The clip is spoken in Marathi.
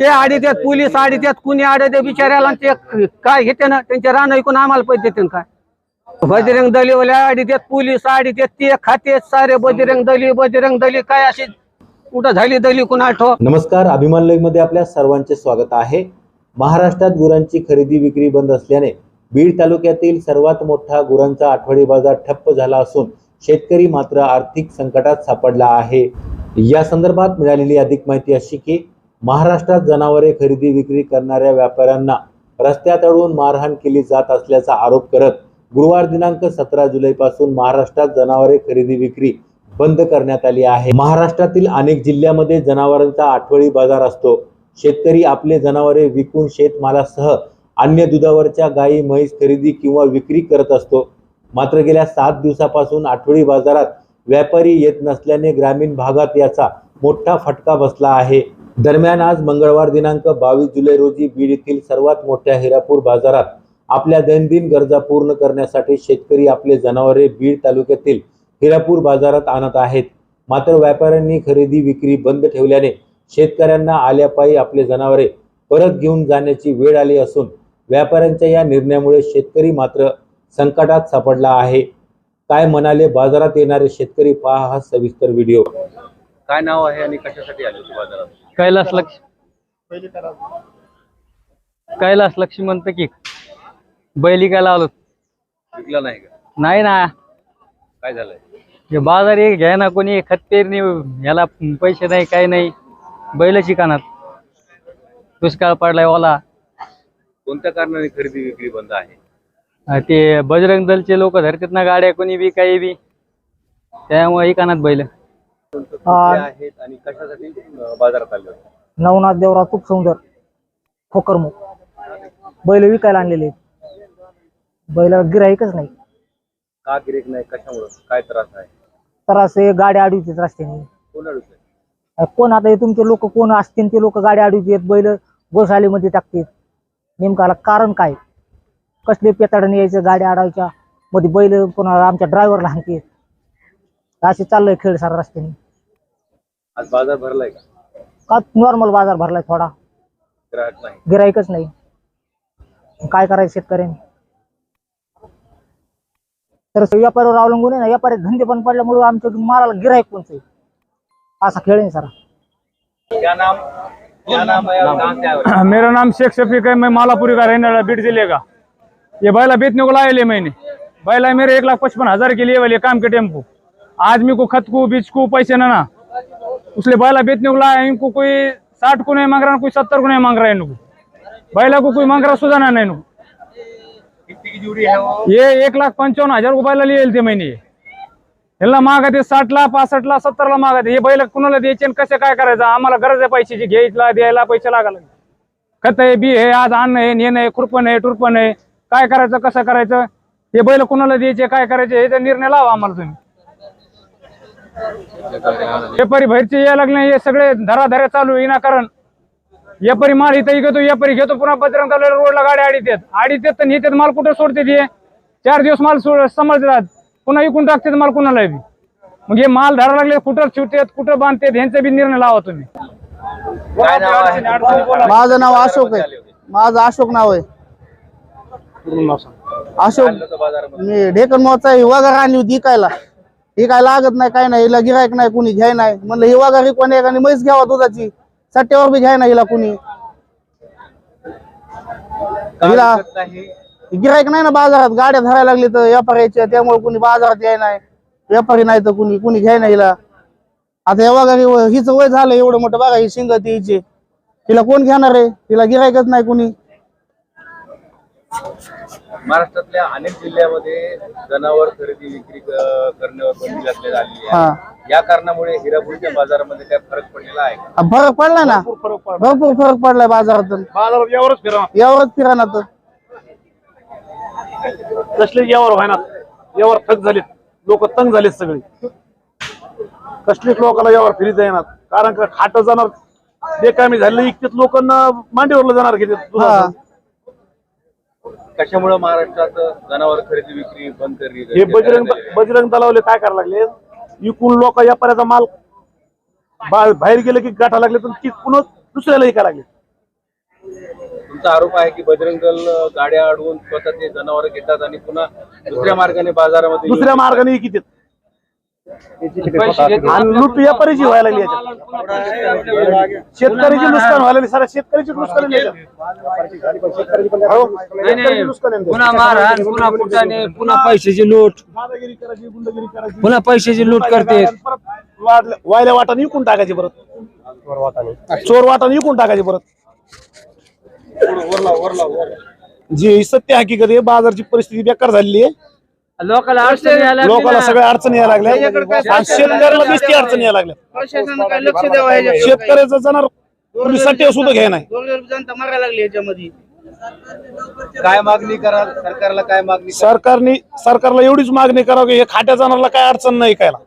ते आडी देत पोलीस आडी देत कुणी आडे दे बिचाऱ्याला ते काय घेते ना त्यांचे रान ऐकून आम्हाला पैसे देते काय? बजरंग दलीवाल्या आडी देत पोलीस आडी देत ते खाते सारे बजरंग दली बजरंग दली काय अशी कुठं झाली दली कुणा ठो नमस्कार अभिमान लेखमध्ये आपल्या सर्वांचे स्वागत आहे. महाराष्ट्रात गुरांची खरेदी विक्री बंद असल्याने बीड तालुक्यातील सर्वात मोठा गुरांचा आठवडी बाजार ठप्प झाला असून शेतकरी मात्र आर्थिक संकटात सापडला आहे. या संदर्भात मिळालेली अधिक माहिती अशी की महाराष्ट्रात जनावरे खरेदी विक्री करणाऱ्या व्यापाऱ्यांना रस्त्यात अडवून मारहाण केली जात असल्याचा आरोप करत गुरुवार दिनांक सतरा जुलैपासून महाराष्ट्रात जनावरे खरेदी विक्री बंद करण्यात आली आहे. महाराष्ट्रातील अनेक जिल्ह्यामध्ये जनावरांचा आठवडी बाजार असतो. शेतकरी आपले जनावरे विकून शेतमालासह अन्य दुधावरच्या गायी म्हैस खरेदी किंवा विक्री करत असतो. मात्र गेल्या सात दिवसापासून आठवडी बाजारात व्यापारी येत नसल्याने ग्रामीण भागात याचा मोठा फटका बसला आहे. दरम्यान आज मंगळवार दिनांक बावीस जुलै रोजी बीड येथील सर्वात मोठ्या हिरापूर बाजारात आपल्या दैनंदिन गरजा पूर्ण करण्यासाठी शेतकरी आपले जनावरे बीड तालुक्यातील हिरापूर बाजारात आणत आहेत. मात्र व्यापाऱ्यांनी खरेदी विक्री बंद ठेवल्याने शेतकऱ्यांना आल्यापायी आपले जनावरे परत घेऊन जाण्याची वेळ आली असून व्यापाऱ्यांच्या या निर्णयामुळे शेतकरी मात्र संकटात सापडला आहे. काय म्हणाले बाजारात येणारे शेतकरी पहा हा सविस्तर व्हिडिओ. काय नाव आहे आणि कशासाठी आले बाजारात? कैलास लक्ष कैलास लक्ष्मी म्हणतं की बैली काय लावलं? विकला नाही का? नाही ना. काय झालंय? हे बाजार एक घ्या ना कोणी खत पेरणी याला पैसे नाही काही नाही. बैलाची कानात दुष्काळ पडलाय ओला. कोणत्या कारणाने खरेदी विक्री बंद आहे? अं ते बजरंग दलचे लोक धरतात ना गाड्या कोणी बी काही बी. त्यामुळे कानात बैल. आहेत आणि कशासाठी बाजारात आले होते? नवनाथ देवराव खूप सुंदर. खोकरमुख बैल विकायला आणलेले आहेत. बैलाला गिराईकच नाही. का गिरेक नाही? कशामुळं? काय त्रास आहे? तर असे गाड्या अडवितात रस्त्याने. कोण कोण आता हे तुमचे लोक कोण असतील ते लोक गाड्या अडवितात बैल गोशालेमध्ये टाकतात. नेमकाला कारण काय? कसले पेताडने यायचं गाड्या अडवायच्या? मध्ये बैल कोणा आमच्या ड्रायव्हरला हाणतात. असे चाललंय खेळ सारा रस्त्याने? आज बाजार भरलाय का? का नॉर्मल बाजार भरलाय थोडा. ग्राहक नाही. गिराईकच नाही. काय करायचं शेतकऱ्यांनी? तर व्यापाऱ्यावर अवलंबून आहे ना व्यापारी धंदे पण पडल्यामुळे आमच्या मालाला गिराईक कोणचं आहे? असा खेळ आहे सारा. क्या नाम? क्या नाम है और कहाँ से आए हो? मेरा नाम शेख शफीक है मैं मालापुरी का रहने वाला बीट जिले का. ये बैला बेचने को लाए ले मैंने. बैला मेरे एक लाख पचपन हजार के लिए वाले काम के टेम्पो. आदमी को खत को बीच को पैसे ना ना। उसले बैला बेचने को लाया इनको कोई साठ को नहीं मांग रहा कोई सत्तर को नहीं मांग रहा है इनको। बैला को कोई मांग रहा सुधाना नहीं इनको। कितनी की जोड़ी है वो ये एक लाख पंचावन्न हजार को बैला लिए थे मैंने ला ह्याला मागते साठला पासष्टला सत्तरला मागते हे बैल कुणाला द्यायचे आणि कसे काय करायचं? आम्हाला गरज आहे पैशाची घ्यायला द्यायला पैसे लागायला. खत आहे बी आहे आज अन्न आहे नेणं आहे खुरपण आहे टुरपण आहे. काय करायचं कसं करायचं? हे बैल कुणाला द्यायचे काय करायचे? हे निर्णय लावा आम्हाला तुम्ही. व्यापारी बाहेरचे यायला लागले हे सगळे धराधऱ्या चालू आहे विनाकारण. व्यापारी माल इथं घेतो व्यापारी घेतो पुन्हा बजरंग तालुक्याला रोडला गाड्या आडीत आहेत. आडीत आहेत तर नेतात माल कुठं सोडते ते चार दिवस माल सोड सांभाळतात पुन्हा इकून टाकतात माल कुणाला बी. मग हे माल धरा लागले कुठं ठेवतात कुठं बांधतात ह्यांचा बी निर्णय लावा तुम्ही. काय नाव आहे? तुमचं? माझं नाव अशोक आहे. माझं अशोक नाव आहे. अशोक मी ढेकन मोचा ही वगार आणली होती इकायला ही काय लागत नाही काय नाही हिला गिरायक नाही कुणी घ्याय नाही. म्हणलं ही वगार कोण एक आणि म्हैस घ्यावा दुधाची. सट्ट्यावर बी घ्याय नाही हिला कुणी. हिला- गिरायक नाही ना बाजारात गाड्या धरायला लागली तर व्यापाऱ्याच्या त्यामुळे कुणी बाजारात याय नाही. व्यापारी नाही तर कुणी कुणी घ्याय नाही हिला. आता या वगारी हिचं वय झालं एवढं मोठं बघा ही शिंगती हिची. हिला कोण घेणार आहे? हिला गिरायकच नाही कुणी. महाराष्ट्रातल्या अनेक जिल्ह्यामध्ये जनावर खरेदी विक्री करण्यावर बंदी घातली हा आहे. या कारणामुळे हिरापूरच्या बाजारामध्ये काय फरक पडलेला आहे का? फरक पडलाय ना? भरपूर फरक पडलाय बाजारातून. बाजारात यावरच फिरा यावरच फिराना तर कसले यावर व्हायना यावर थक झालेत. लोक तंग झालेत सगळे. कसलेच लोकांना यावर फिरीत येणार. कारण का खाट जाणार बेकामी झालेले इतकेच लोकांना मांडीवरला जाणार घेते हा. कशामुळे महाराष्ट्रात जनावर खरेदी विक्री बंद करली हे बजरंग बजरंग दलावले काय करायला लागले? विकून लोक व्यापाऱ्याचा माल बाहेर गेले की गाठा लागले तर ती पुन्हा दुसऱ्याला ऐकायला लागले. तुमचा आरोप आहे की बजरंग दल गाड्या अडवून स्वतः ते जनावर घेतात आणि पुन्हा दुसऱ्या मार्गाने बाजारामध्ये दुसऱ्या मार्गाने किती? आणि लूट व्यापारीची व्हायला लागली याच्यात. शेतकऱ्याची नुकसान व्हायला लागली. सारा शेतकऱ्याची नुकसान शेतकऱ्याची पुन्हा मारहाण पुन्हा कुटाने पुन्हा पैशाची लूट. दादागिरी करायची गुंडगिरी करायची. पुन्हा पैशाची लूट करते. वायल्या वाटाने विकून टाकायचे परत. चोर वाटाने. विकून टाकायचे परत. जी सत्य हकीकत आहे बाजारची परिस्थिती बेकार झालेली आहे. लोकांना अडचण लोकांना. सगळ्या अडचणी यायला लागल्या. आणि शेतकऱ्याला दिसती अडचणी यायला लागल्या. प्रशासनानं काय लक्ष द्यावं शेतकऱ्याचं जाणार सत्य सुद्धा घ्या नाही. जनता मारायला लागली याच्यामध्ये. काय मागणी कराल? सरकारला काय मागणी? सरकारने सरकारला एवढीच मागणी करावी हे खाट्या जाणारला काय अडचण नाही कायला